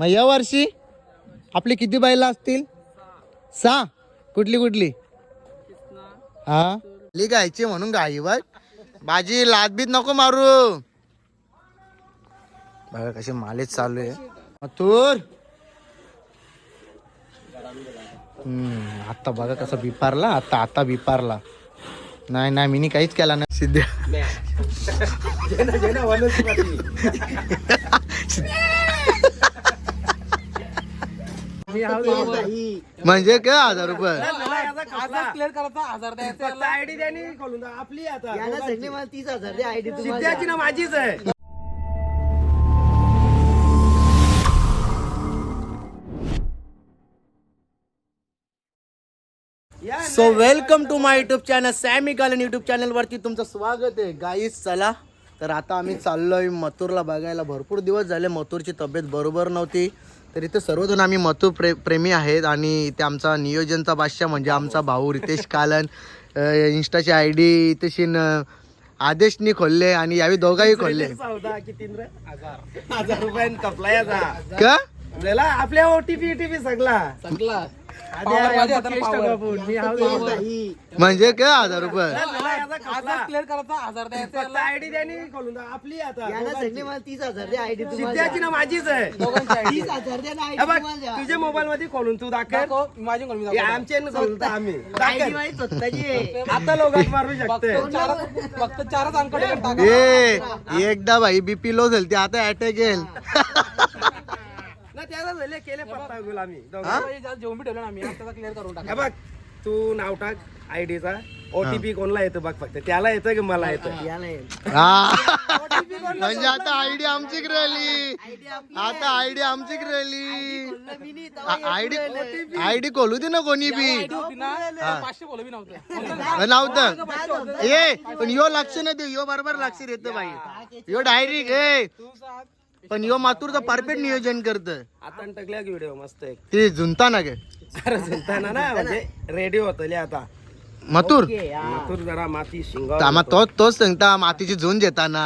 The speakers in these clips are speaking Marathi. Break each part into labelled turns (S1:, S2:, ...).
S1: मग या वर्षी आपली किती बैला असतील? सहा. कुठली कुठली? हा. ली गायची म्हणून गाई बघ बाजी लादबीत नको मारू. बघा कशी मालेच चालू आहे. मथुर. हम्म आता बघा कसा बिपारला आता आता बिपारला. नाही नाही मी काहीच केला नाही. सिद्ध्या म्हणजे काय? हजार रुपये.
S2: आयडी त्यांनी खोलून द्या. आपली आता.
S3: याला सांगले मला तीस हजार आयडी तुम्हाला
S2: सिद्ध्याची ना माझीच आहे.
S1: So welcome to my YouTube channel Sammy Galan YouTube चॅनलवरती तुमचं स्वागत आहे. गाईस चला. तर आता आम्ही चाललोय मथुरला बघायला. भरपूर दिवस झाले मथुरची तब्येत बरोबर नव्हती. तर इथे सर्वजण आम्ही मथुर प्रे प्रेमी आहेत आणि इथे आमचा नियोजनचा बादशाह म्हणजे आमचा भाऊ रितेश कालन. इन्स्टाची आय डी इथे शिन अं, आदेशनी खोलले आणि यावेळी दोघाही खोलले. का
S2: आपल्या ओटीपी टीपी सगळा.
S1: म्हणजे काय हजार रुपये.
S2: फक्त. आपली आता.
S3: तीस हजार आयडी
S2: सिद्ध्याची ना माझीच आहे.
S3: तीस हजार ना
S2: हे बघ तुझ्या मोबाईल मध्ये खोलून तू दाखव. हे आमचे न खोलून तर आम्ही.
S3: आयडी
S2: दाखव.
S3: माझी स्वतःची आहे.
S2: आता लोकात मारू शकते.
S1: ए एकदा भाई बीपी लो झाली ती आता अटॅक येईल.
S2: ना त्याला झाले केले पत्ता गुलामी. दोघं. हे बघ तू नाव टाक आयडीचा ओटीपी कोणला येतं बघ फक्त. त्याला येतं की मला येतं
S3: याला.
S1: हा. म्हणजे आता आयडी आमची राहिली. आता आयडी आमची राहिली. आयडी आयडी खोलू दे ना कोणी बी. नव्हतं. ए पण यो लक्ष नाही दे यो बरोबर लक्ष देत बाई. यो डायरेक्ट ए. पण यो मातूरचं परफेक्ट नियोजन करत
S2: आता टाकल्या व्हिडिओ मस्त एक.
S1: ते झुंता ना गे.
S2: अरे झुलताना ना म्हणजे रेडी होतले आता.
S3: हा.
S2: मथुर जरा माती शिंग
S1: आम्हा तोच तोच सांगता मातीची झुंज येताना.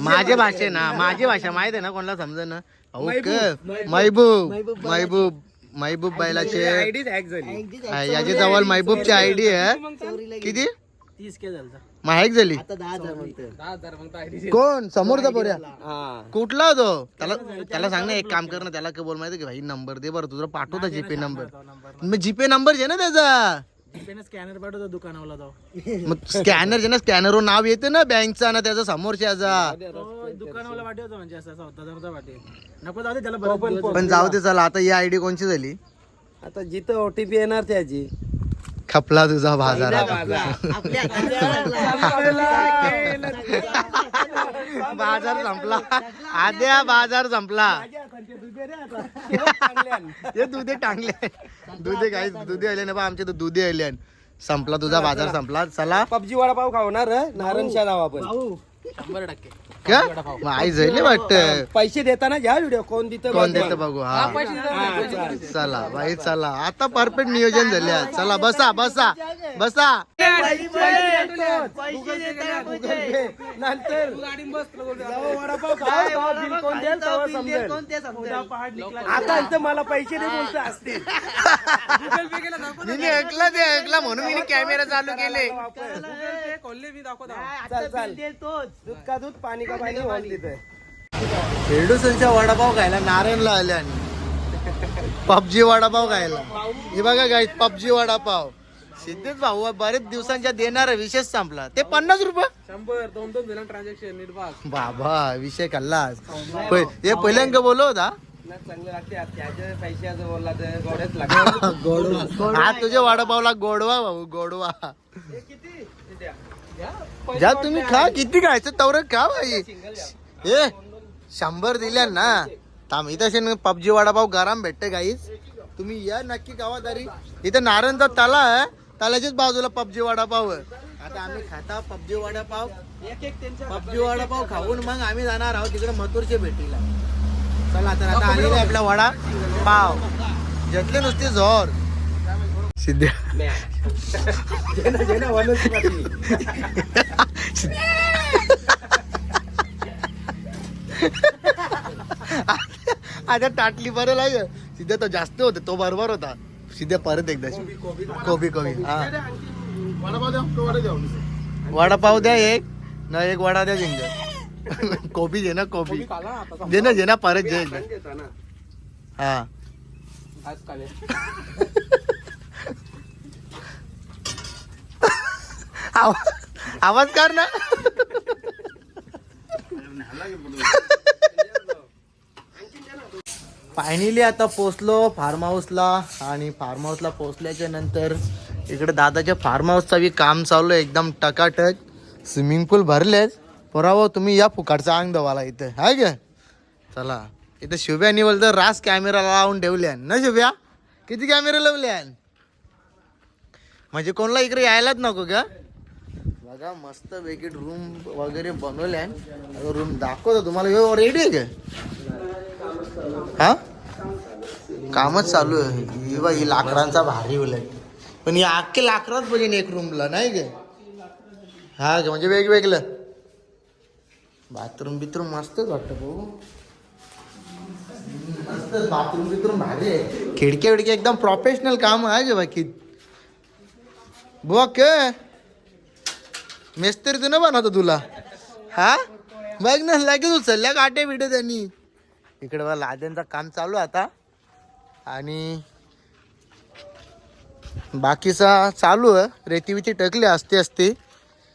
S1: माझी भाषा ना माझी भाषा माहीत आहे ना कोणाला समज ना महबूब महबूब महबूब बैलाचे.
S2: आयडी हॅक झाली.
S1: याच्या जवळ महबूबची आयडी आहे. किती? माहिक झाली?
S3: आता दहा हजार म्हणतो
S1: कोण? समोरचा पोऱ्या
S2: हा.
S1: कुठला तो? त्याला त्याला सांग ना एक काम कर ना त्याला काय बोल माहिती की? भाई नंबर दे बरं तुझा पाठवता जीपे नंबर. मग जीपे नंबर जे ना त्याचा.
S3: स्कॅनर पाठवतो दुकानावला
S1: मग स्कॅनर जे ना स्कॅनरवर नाव येते ना बँकचा ना त्याचा समोरच्याचा
S3: दुकानावाला पाठवतो म्हणजे असं चौदा हजारचा पाठव नको जाऊ दे त्याला बरं
S1: पण जाऊ दे चला आता ही आयडी कोणची झाली?
S2: आता जिथं ओटीपी येणार त्याची.
S1: खपला तुझा बाजार बाजार. संपला. आद्या बाजार संपला. ते दुधे टांगले दुधे काही दुधे आले ना बा आमचे तर दुधे आले संपला तुझा बाजार संपला. चला.
S2: पबजी वडापाव खावणार नारायणशा जाऊ आपण.
S1: का? मग आई झाली वाटत.
S2: पैसे देताना घ्या व्हिडिओ कोण देतं
S1: कोण
S2: बघ.
S1: देत बघू हा.
S2: हा.
S1: चला बाई चला. आता परफेक्ट नियोजन झाले आज. चला बसा बसा. बसा.
S2: नंतर. आता इथं मला पैसे दे बोलत असतील.
S1: मी ऐकला ते ऐकला म्हणून मी कॅमेरा चालू केले.
S2: चल चल. दूध का दूध पाणी का पाणी तिथे
S1: वडापाव खायला नारायणला आले आणि. पबजी वडापाव खायला. हे बघा गाई पबजी वडापाव. सिद्धेश भाऊ बरेच दिवसांच्या देणार विशेष संपला. ते पन्नास रुपये?
S2: शंभर दोन दोन दिला ट्रान्झॅक्शन नीट बघ
S1: बाबा विषय खाल्लास. पै- हे पहिल्यांक बोलव होता?
S2: चांगलं लागते त्याच्या पैशाचं बोलला तर गोड्याच लागते
S1: गोडवा हा तुझ्या वडापावला गोडवा भाऊ गोडवा. ज्या तुम्ही खा किती खायचं? तेवढं खा भाई ए शंभर दिल्या ना. थांब इथं पबजी वडापाव गरम भेटते गाईच तुम्ही या नक्की गावा तरी इथं नारायणचा तला आहे. तलाच्याच बाजूला पबजी वडापाव आता आम्ही खाता पबजी वडापाव. पबजी वडापाव खाऊन मग आम्ही जाणार आहोत तिकडे मथुरचे भेटीला. चला तर आता आलेला आपला वडा. पाव. जटले नुसते जोर. सिद्ध्या
S2: जेना जेना वनस्पती
S1: आता ताटली बरं लाग सिद्ध्या तो जास्त होते तो बरोबर होता. सिद्ध्या परत एकदा. कोबी कोबी. हा.
S3: वडापाव द्या
S1: एक न एक वडा द्या जिंग कोबी दे ना कोबी. दे ना दे ना परत
S2: ना.
S1: हा
S3: आज काले
S1: आवा- आवाज कर ना. फायनली आता पोचलो फार्म हाऊसला आणि फार्म हाऊसला पोचल्याच्या नंतर इकडे दादाच्या फार्म हाऊसचा बी काम चालू आहे एकदम टकाटक. स्विमिंग पूल भरलेच पोरावं तुम्ही या फुकाडचा अंग दवाला इथं. हाय ग. चला. इथं शुभ्यानी बोलतं रास कॅमेरा लावून ठेवल्यान. ना शुभ्या? किती कॅमेरा लावल्यान? म्हणजे कोणाला इकडे यायलाच नको का बघा मस्त वेगळी रूम वगैरे बनवल्या रूम दाखवतो तुम्हाला. रेडी आहे का? हा? कामच चालू आहे. ही बा ही लाकडांचा भारी उलट पण ही अख्खे लाकडाच बघेन एक रूमला नाही का? हा का? म्हणजे वेगवेगळं. बाथरूम बिथरूम मस्तच वाटतं भाऊ. मस्त बाथरूम बिथरूम भारी आहे. खिडक्या विडक्या एकदम प्रोफेशनल काम आहे का बाकी. बुवा के मेस्त्री तू ना बनवतो तुला? हा? बघ ना लगेच उचलल्या काटे बिटे त्यांनी. इकडे बघा लाद्यांचं काम चालू आता. आणि बाकीचा चालू आहे. रेती बिती टकली असते असते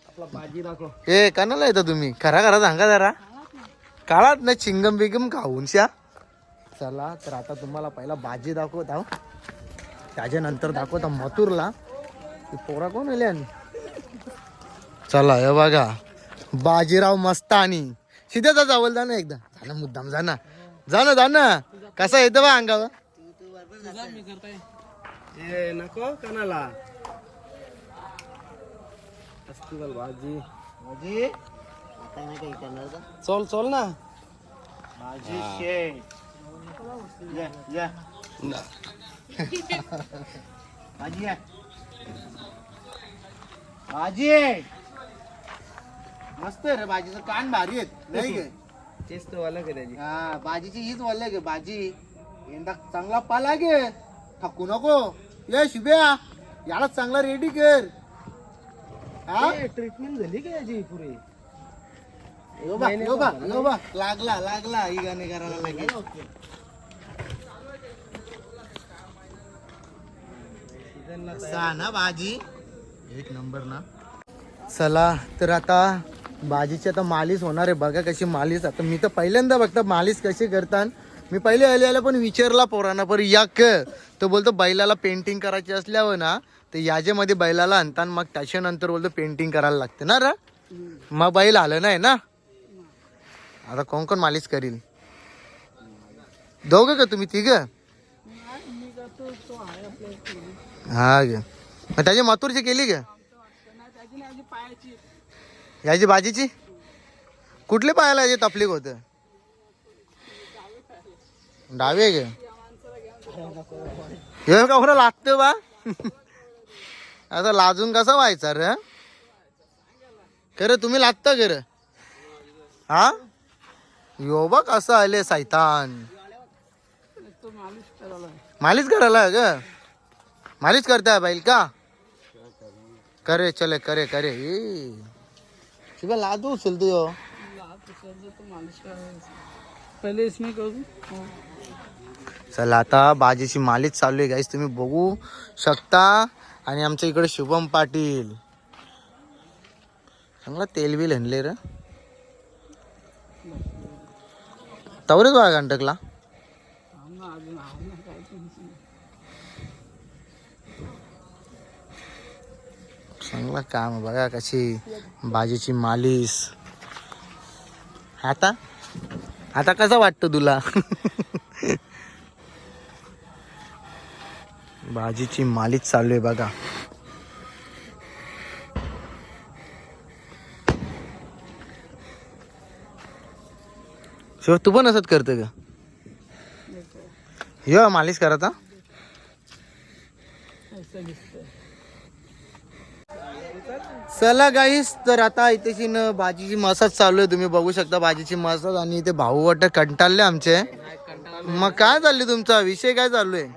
S2: आपला भाजी दाखव.
S1: ए कानाला येतं तुम्ही? खरा खरा सांगा जरा. काळात ना चिंगम बिगम खाऊन शा चला तर आता तुम्हाला पहिला भाजी दाखवत आहो. त्याच्यानंतर दाखवता मथुरला. पोरा कोण आल्या चला हे बघा. बाजीराव मस्तानी. सीधे जा जावल जा ना एकदा. ना मुद्दाम जा ना. जा ना जा ना. कसा येतं बा अंगावर?
S2: नको कणाला. भाजी
S1: भाजी
S2: चल चल ना.
S1: भाजी या भाजी मस्त आहे रे भाजीचं. कान भारी आहेत. नाही गे
S2: तेच तो अलग आहे त्याची.
S1: हा भाजीची हीच वाले गे भाजी. यंदा चांगला पाला गे थकू नको. ये शुभ्या याला चांगला रेडी कर. हा?
S2: ट्रीटमेंट झाली का याची पुरी?
S1: यो बा, यो बा, यो बा. लागला लागला. ही गाणे करायला लागेल. ना भाजी. एक नंबर ना. चला तर आता भाजीची आता मालिश होणार आहे. बघा कशी मालिश. आता मी तर पहिल्यांदा बघता मालिश कशी करतात मी पहिले आले आले पण विचारला पोरांना पर या क. तो बोलतो बैलाला पेंटिंग करायची असल्यावर ना तर याच्यामध्ये बैलाला आणतात मग त्याच्यानंतर बोलतो पेंटिंग करायला लागते ना रा. मग बैल आलं नाही ना. आता कोण कोण मालिश करील? दोघं का तुम्ही तिघ? हा ग. मग त्याची मथुरची केली का ह्याची भाजीची? कुठले पाहायला याची तपलीक होत डावे गे हे का बरं लागतं बा? आता लाजून कसा व्हायचा रे? खरं तुम्ही लागता खरं हा? यो बा कसं आले सैतान? मालिश करायला ग मालिश करताय बैल का? करे चले करे करे. शिवा लादू तू यो.
S3: पहिले इसमें करू.
S1: चला आता भाजीची मालिश चालू आहे गाईस तुम्ही बघू शकता. आणि आमच्या इकडे शुभम पाटील. चांगला तेल बिल आणले रे. तवरेच बघा घंटकला चांगला काम बघा कशी भाजीची मालिश. आता? आता कसं वाटतं तुला? भाजीची मालिश चालू आहे बघा. शिव तू पण असंच करते का? यो मालिश करता चला गाईस तर आता इथेशी न भाजीची मसाज चालू आहे. तुम्ही बघू शकता भाजीची मसाज आणि इथे भाऊ वाटत कंटाळले आमचे. मग काय चालली तुमचा? विषय काय चालू आहे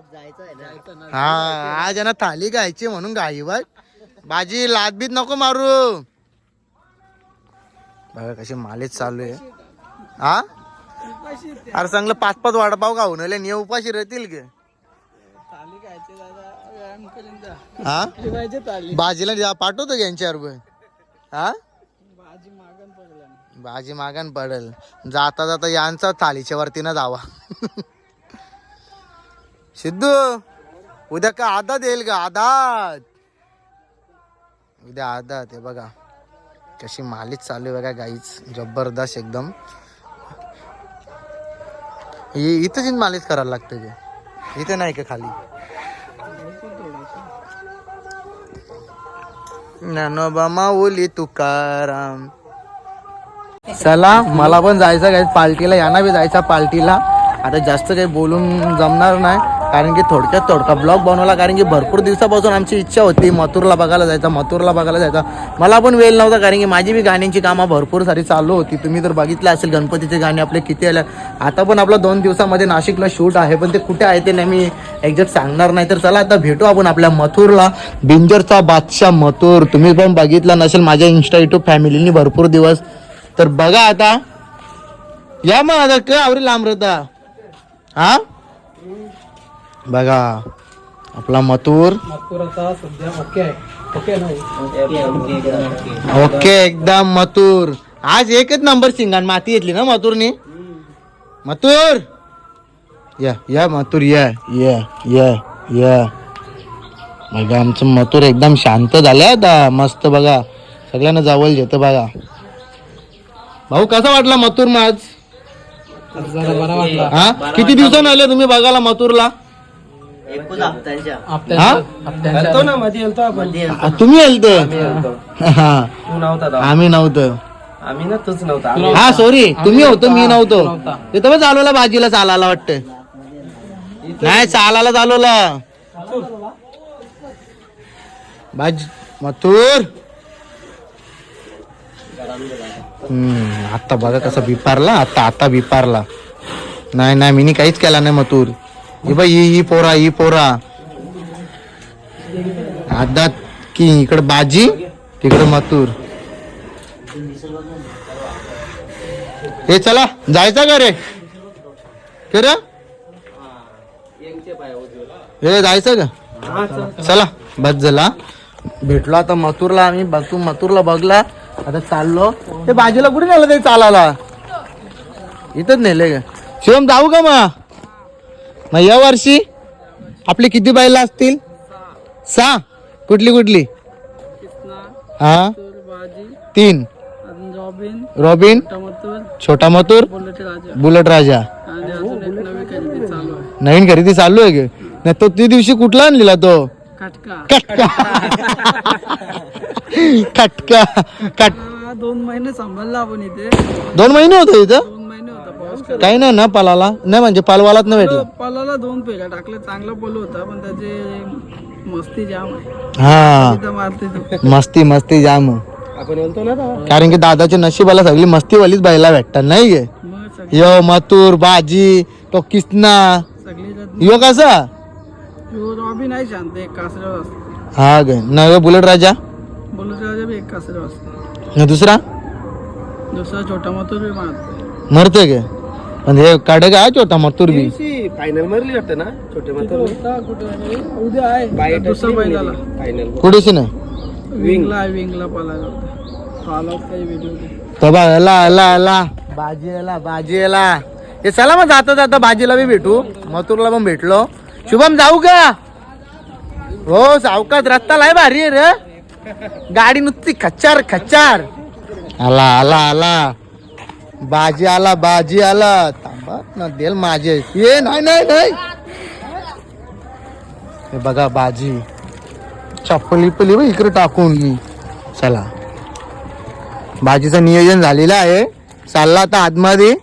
S1: हा आज यांना थाली गायची म्हणून गाईवर. भाजी लादबीत नको मारू. बघा कशी मालेच चालू आहे. हा? अरे चांगलं पाच पाच वडापाव खाऊन आले उपाशी राहतील की. हा? भाजीला जा- पाठवतो का यांच्यावर पण? हा? भाजी मागण पडेल जाता जाता यांचा थालीच्या वरतीनं जावा. सिद्धू उद्या का आदात येईल का आदात. उद्या आदात आहे बघा. कशी मालिश चालू आहे बघा गाईच. जबरदस्त एकदम. इ- इथंच मालिश करायला लागते ते इथे नाही का खाली? ज्ञानोबा माऊली तुकाराम. चला मला पण जायचं काय पार्टीला यांना बी जायचा पार्टीला आता जास्त काही बोलून जमणार नाही. कारण की थोडक्यात थोडका ब्लॉग बनवला कारण की भरपूर दिवसापासून आमची इच्छा होती मथुरला बघायला जायचा मथुरला बघायला जायचा. मला पण वेळ नव्हता कारण की माझी बी गाण्यांची कामं भरपूर सारी चालू होती. तुम्ही तर बघितलं असेल गणपतीचे गाणे आपले किती आले. आता पण आपलं दोन दिवसामध्ये नाशिकला शूट आहे पण ते कुठे आहे ते नाही मी एक्झॅक्ट सांगणार नाही. तर चला आता भेटू आपण आपल्या मथुरला. बिंजरचा बादशाह मथुर. तुम्ही पण बघितला नसेल माझ्या इन्स्टा युट्यूब फॅमिलीनी भरपूर दिवस. तर बघा आता. या मग आता का आवरी लांब रता हा? बघा आपला मथुर.
S3: नागपुराचा सध्या ओके आहे. ओके नाही
S1: ओके एकदम मथुर. आज एकच नंबर शिंगाण माती घेतली ना मथुरनी? मथुर! या या मथुर या या या या. बघा आमचं मथुर एकदम शांत झालंय आता. मस्त बघा. सगळ्यांना जवळ घेतं बघा. भाऊ कसा वाटला मथुर
S3: वाटला.
S1: हा? किती दिवसांनी आले तुम्ही बघायला मथुरला?
S3: हप्त्यांच्या.
S2: येतो ना मध्ये येतो आपण.
S1: आ, तुम्ही आलते हा.
S2: तू नव्हता तेव्हा.
S1: आम्ही नव्हतं.
S2: आम्ही ना तूच नव्हता. आम्ही-
S1: हा सॉरी तुम्ही होतो मी नव्हतो. तिथं पण चालवला भाजीला चालायला वाटतं. नाही चालायला चालवला भाजी मथुर. हम्म आता बघा कसा बिपारला आता आता बिपारला. नाही नाही मी काहीच केला नाही मथुर. ही बाई ही ही पोरा ही पोरा. आता की इकडे बाजी तिकडे मथुर. हे चला जायचं का रे? कर हे जायचं का? चला बस झाला. भेटलो आता मथुरला आम्ही बघ मथुरला बघला आता चाललो. ते बाजूला कुठे नेलं ते चालायला? इथंच नेले का? शिवम जाऊ का मग? मग या वर्षी आपली किती बायला असतील? सहा. कुठली कुठली? हा. तीन. रॉबिन छोटा मथुर बुलेट राजा. नवीन खरेदी चालू आहे. गे नाही तो त्या दिवशी कुठला आणलेला तो? कटका. कटका. कट
S3: दोन महिने सांभाळला आपण इथे.
S1: दोन महिने होतो इथं
S3: दोन महिने होता पाऊस
S1: काही नाही ना पलाला. नाही म्हणजे पालवालाच नाही भेटला
S3: पलाला दोन पेगा टाकले चांगला पोलो होता पण त्याचे मस्ती जाम आहे.
S1: हा.
S3: मारते
S1: मस्ती मस्ती जाम.
S2: आपण बोलतो ना.
S1: कारण की दादाच्या नशिबाला सगळी मस्तीवालीच बायला भेटतात नाही गे? यो मथुर बाजी तो किसना. यो कसा?
S3: यो रॉबी नाही शांत एक कासऱ्यावर असते
S1: हा गे. न यो बुलेट राजा?
S3: बोलत राजा बी एक कासऱ्यावर असते
S1: दुसरा?
S3: दुसरा छोटा मथुर बी मारते
S1: मरते गे. पण हे काढे का छोटा मथुर बी?
S2: फायनल मरली वाटतं ना छोटे मात्र
S3: होता कुठे उद्या आहे. दुसरा बैलाला.
S2: फायनल
S1: कुठेच नाही
S3: विंगला विंगला आला होता. काही व्हिडिओ
S1: आला आला आला भाजी आला भाजी आला हे चला मग जाता जाता भाजीला बी भेटू. मथुरला पण भेटलो. शुभम जाऊ का? हो सावकाश रस्ता लाय भारी आहे रे. गाडी नुसती खच्चार खच्चार. आला आला आला. भाजी आला भाजी आला. थांबा ना देल माझे. ये नाही नाही नाही. हे बघा भाजी चप्पली पली बघ इकडे टाकून. मी चला. भाजीचं नियोजन झालेलं आहे. चालला आता आतमध्ये.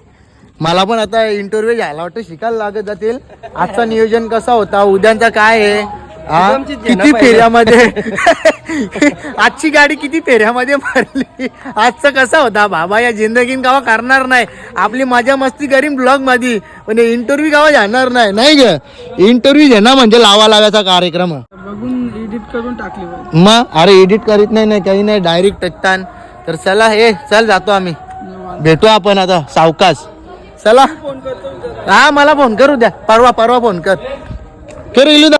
S1: मला पण आता इंटरव्ह्यू घ्यायला वाटतं. शिकायला लागत जातील. आजचा नियोजन कसा होता? उद्यांचा काय आहे? हा? किती. फेऱ्यामध्ये? आजची गाडी किती फेऱ्यामध्ये मारली? आजचा कसा होता? बाबा या जिंदगीन गावा करणार नाही. आपली मजा मस्ती करीन ब्लॉगमध्ये पण इंटरव्ह्यू गावा जाणार नाही. नाही ग. इंटरव्ह्यू घेणार म्हणजे लावा लावायचा कार्यक्रम.
S3: बघून एडिट करून टाकली पाहिजे
S1: मग? अरे एडिट करीत नाही नाही काही नाही. डायरेक्ट टचतान तर चला हे चल जातो आम्ही. भेटू आपण आता. सावकाश. चला. हा मला फोन करू द्या. परवा परवा फोन कर. कर इलू दा